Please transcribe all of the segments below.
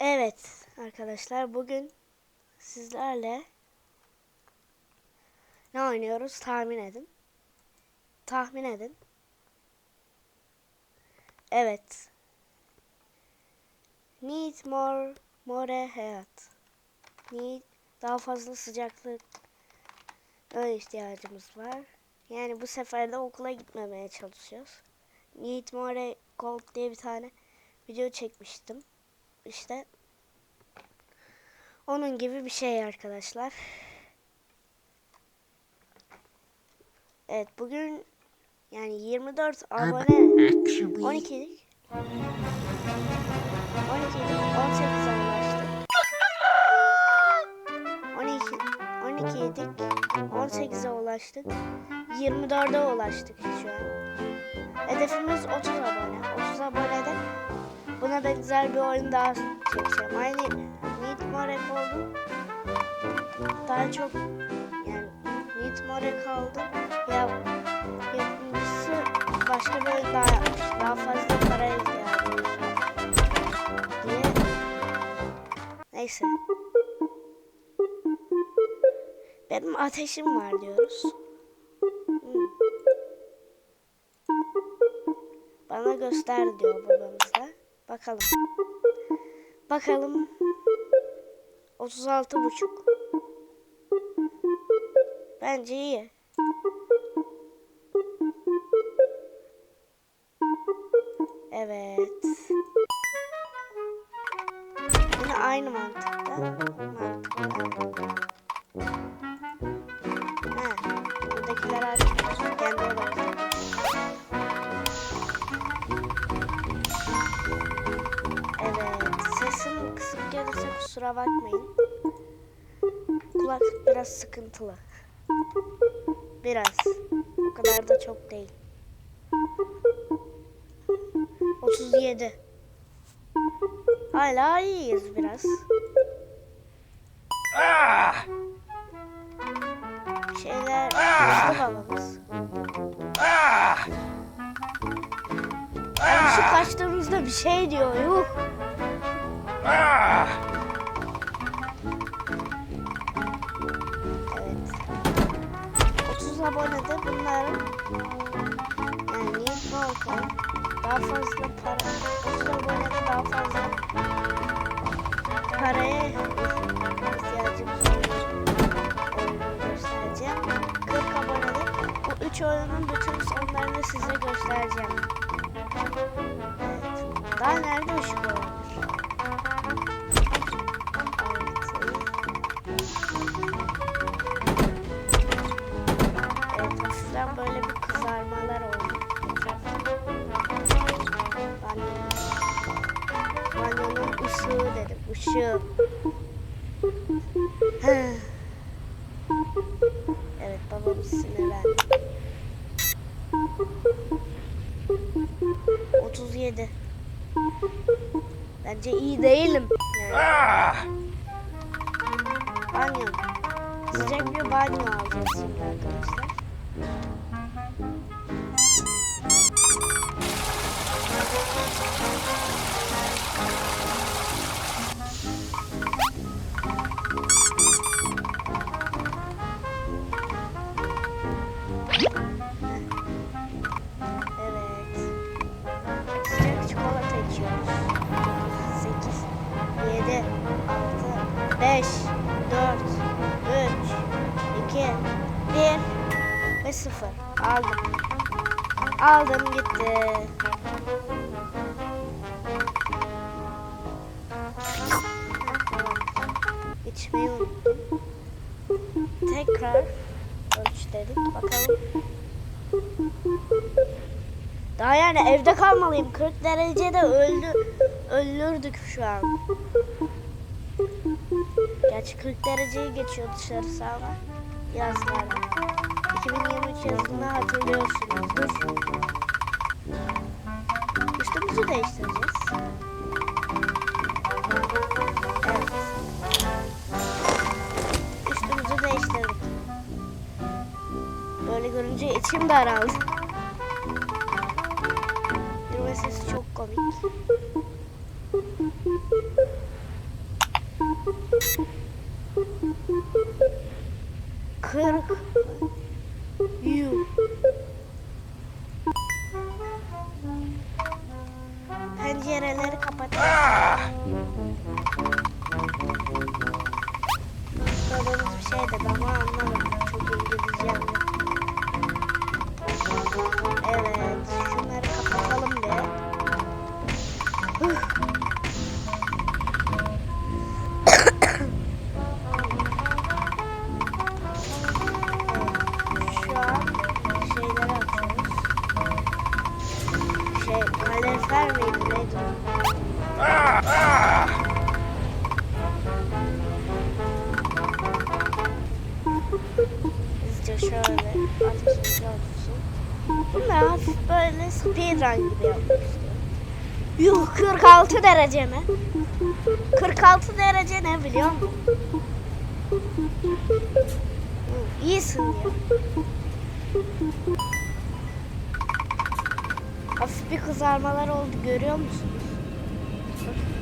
Evet arkadaşlar bugün sizlerle ne oynuyoruz tahmin edin. Tahmin edin. Evet. Need more more hayat. Need daha fazla sıcaklık öyle ihtiyacımız var. Yani bu sefer de okula gitmemeye çalışıyoruz. Need more cold diye bir tane video çekmiştim. İşte onun gibi bir şey arkadaşlar. Evet bugün yani 24 abone Actually, 12'lik 12'lik 18'e ulaştık. 12 12'ydik 18'e ulaştık. 24'e ulaştık şu an. Hedefimiz 30 abone. 30 abonede buna benzer bir oyun daha çekeceğim. Aynı Need More oldu. Daha çok yani Need More kaldı. Ya yapımcısı başka bir oyun daha yapmış. Daha fazla para ihtiyacı. Neyse. Benim ateşim var diyoruz. Bana göster diyor babamız da. Bakalım. Bakalım. 36 buçuk. Bence iyi. Evet. Yine aynı mantıkta. Mantıkta. Ha, buradakiler artık kendi olarak. Kusura bakmayın. Kulaklık biraz sıkıntılı. Biraz. O kadar da çok değil. 37. Hala iyiyiz biraz. Şeyler hızlı babamız. Yani şu kaçtığımızda bir şey diyor. Yuh. Evet. Abonede bunların yani Need Balkan daha fazla para 30 abonede daha fazla paraya olduğunu göstereceğim. 40 abonede bu 3 oyunun bütün sonlarını size göstereceğim. Evet. Daha nerede ışık olabilir? Böyle bir kızarmalar oldu. Banyonun, banyonun ışığı dedim, ışığı. Heh. evet, babam sinirlendi. 37. Bence iyi değilim. Banyo. Sıcak bir banyo alacağız şimdi arkadaşlar. Ve 0. Aldım. Aldım gitti. Unuttum. Tekrar ölç. Bakalım. Daha yani evde kalmalıyım. 40 derecede öldü ölürdük şu an. Gerçi 40 dereceyi geçiyor dışarısı ama yazlarda. 2023 yazını hatırlıyorsunuzdur. Üstümüzü değiştireceğiz. olmadığı görünce içim daraldı. Yürüme sesi çok komik. Kırk Evet, şunları kapatalım bir. Şu an şeyleri açıyoruz. Şey, kalorifer miydi neydi şöyle ateşimizi. Bunlar hafif böyle speedrun gibi istiyorum. Yuh 46 derece mi? 46 derece ne biliyor musun? İyisin diyor. Hafif bir kızarmalar oldu görüyor musunuz?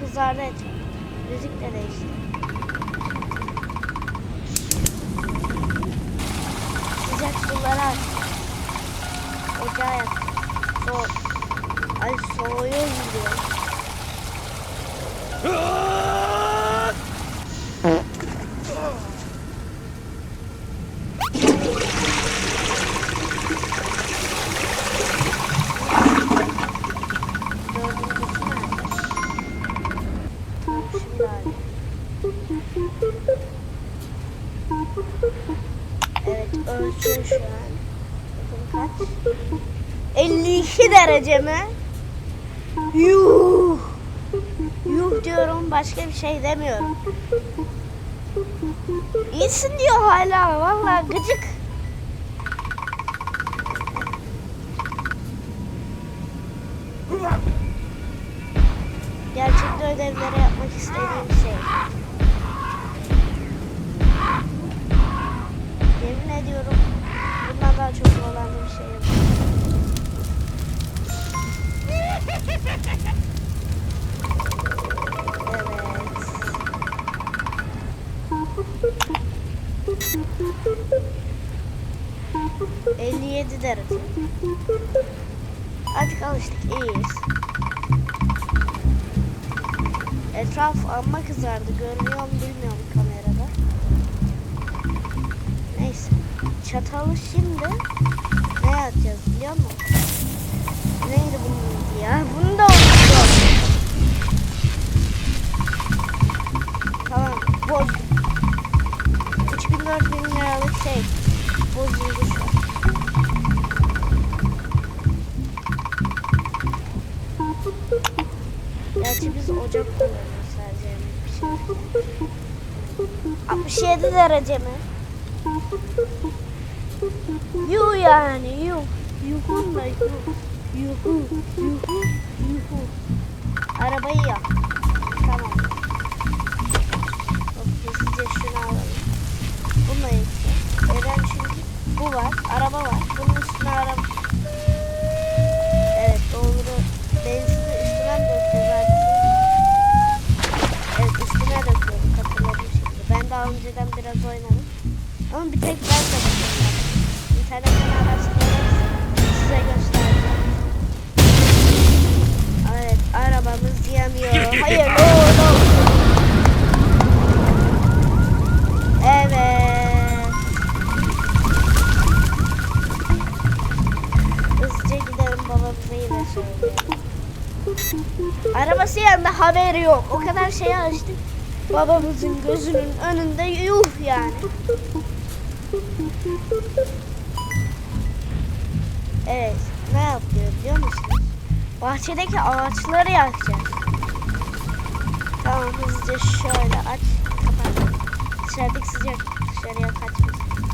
Kızardı et. Müzik de değişti. Ay soğuyor gidiyor. Evet ölçüyor şu an. Bakın kaç? 52 derece mi? Yuh. Yuh diyorum başka bir şey demiyorum. İyisin diyor hala vallahi gıcık. Gerçekten ödevleri yapmak istediğim şey. Yemin ediyorum bundan daha çok zorlandığım şey yok. Evet. 57 derece. Artık alıştık, iyiyiz. Etraf amma kızardı. Görünüyor mu bilmiyorum kamerada. Neyse. Çatalı şimdi ne yapacağız biliyor musun? Neydi bunun ya? Bunu da unuttum. Tamam. Boz. 3000-4000 liralık şey. Bozuldu şu an. Gerçi biz ocak kullanıyoruz sadece yemek pişirirken. 67 derece mi? Yuh yani yuh. Yuhun da yuh. Yuhu. Yuhu. Yuhu. Arabayı yak. Tamam. Hop, hızlıca şunu alalım. Bununla yakacağım. Neden çünkü bu var. Araba var. Bunun üstüne araba. Evet doğru. Benzini üstüne mi dökeceğiz artık? Evet üstüne döküyorum hatırladığım şekilde. Ben daha önceden biraz oynadım. Ama bir tek ben de oynadım. İnternetten araştırırız. Size göstereceğim. Evet arabamız yanıyor. Hayırlı uğurlu olsun. Evet. Hızlıca gidelim babamıza yine söyleyelim. Arabası yanında haberi yok. O kadar şeye alıştık. Babamızın gözünün önünde yuh yani. Evet. Ne yapıyor biliyor musunuz? Bahçedeki ağaçları yakacağız. Tamam hızlıca şöyle aç. Kapat. Dışarıdaki sıcak dışarıya kaçmasın.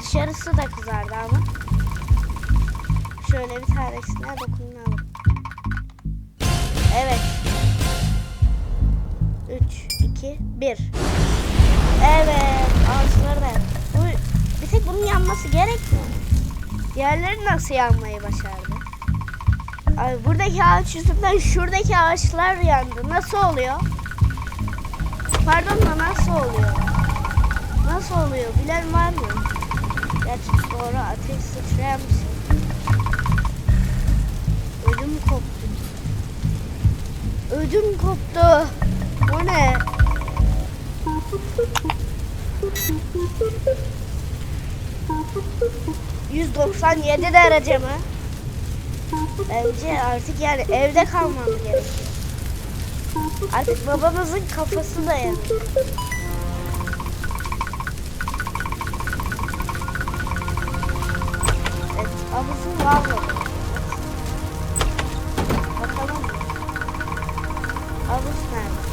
Dışarısı da kızardı ama. Şöyle bir tanesine dokunalım. Evet. 3, 2, 1. Evet. Ağaçları da. Bu, bir tek bunun yanması gerekmiyor. Diğerleri nasıl yanmayı başardı? Abi buradaki ağaç yüzünden şuradaki ağaçlar yandı. Nasıl oluyor? Pardon da nasıl oluyor? Nasıl oluyor? Bilen var mı? Gerçi doğru ateş sıçrayan bir şey. Ödüm koptu. Ödüm koptu. Bu ne? ...197 derece mi? Bence artık yani evde kalmam gerekiyor. Artık babamızın kafası da yanıyor. Evet, havuzun var mı? Bakalım. Havuz nerede?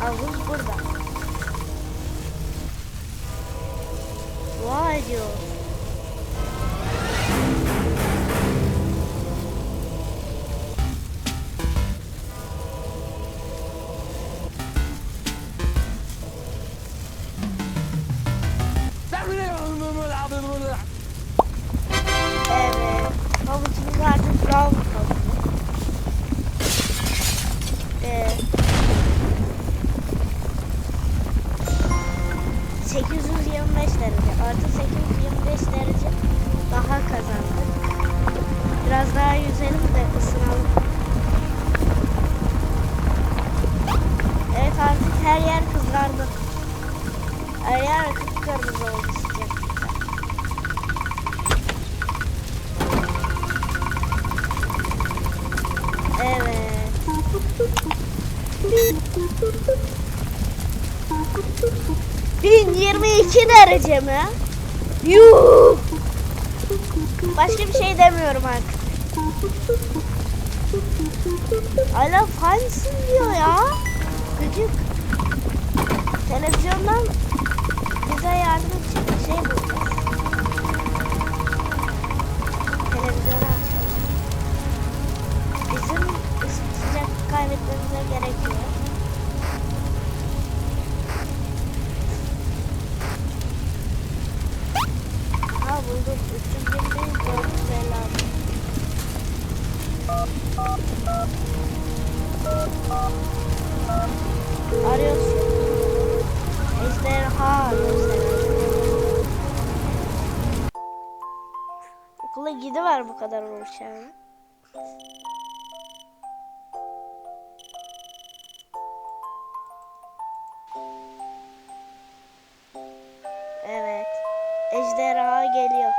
Havuz burada. Vay diyor. 1022 derece mi? Yuh! Başka bir şey demiyorum artık. Hala fansın diyor ya. Gıcık. Televizyondan bize yardım için şey bu. Gerekiyor. Ha buldum. 321 456. Arıyoruz. Ejderha arıyoruz herhalde. Okula gidiver bu kadar olmuş Ejderha geliyor.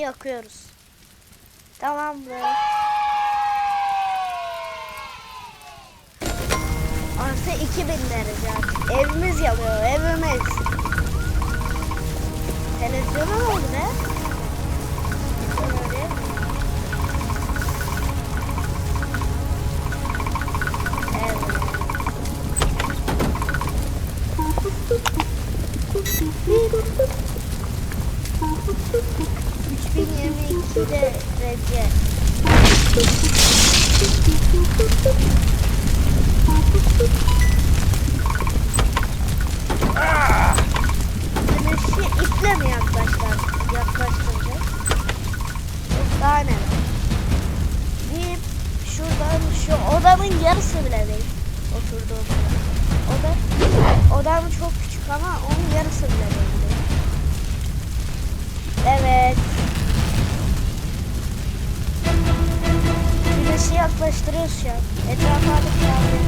Yakıyoruz. Tamamdır. Artı 2000 derece. Evimiz yanıyor. Evimiz. Televizyona ne oldu be? Şöyle. Evet. 3022 derece. Güneşi iple mi yaklaştır, yaklaştıracak? Daha ne? Bir şuradan şu odanın yarısı bile değil. Oturduğum oda. Oda odam çok küçük ama onun yarısı bile değil. Evet. Güneşi yaklaştırıyoruz şu an. Etrafa yağmur.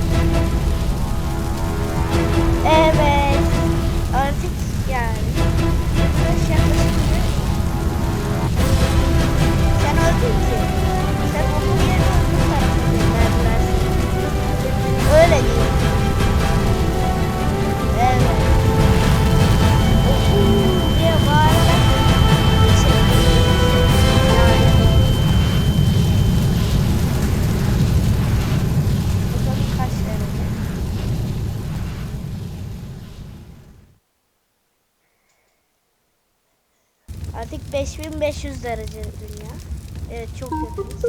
Evet. Artık yani. Yaklaşınca. Sen öldün ki. Sen okul yerine tarafa gönderdiler. Öyle değil. 5500 derece dünya. Evet çok yakınız.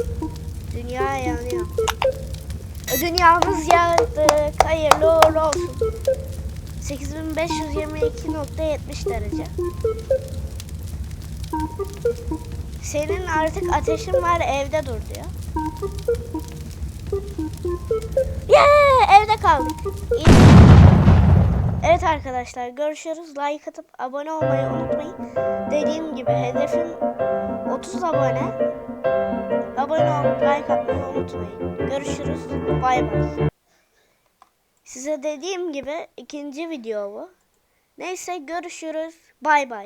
Dünya yanıyor. Dünyamız yandı. Hayırlı uğurlu olsun. 8522.70 derece. Senin artık ateşin var evde dur diyor. kaldık. İyi. Evet arkadaşlar görüşürüz. Like atıp abone olmayı unutmayın. Dediğim gibi hedefim 30 abone. Abone olup like atmayı unutmayın. Görüşürüz. Bay bay. Size dediğim gibi ikinci video bu. Neyse görüşürüz. Bay bay.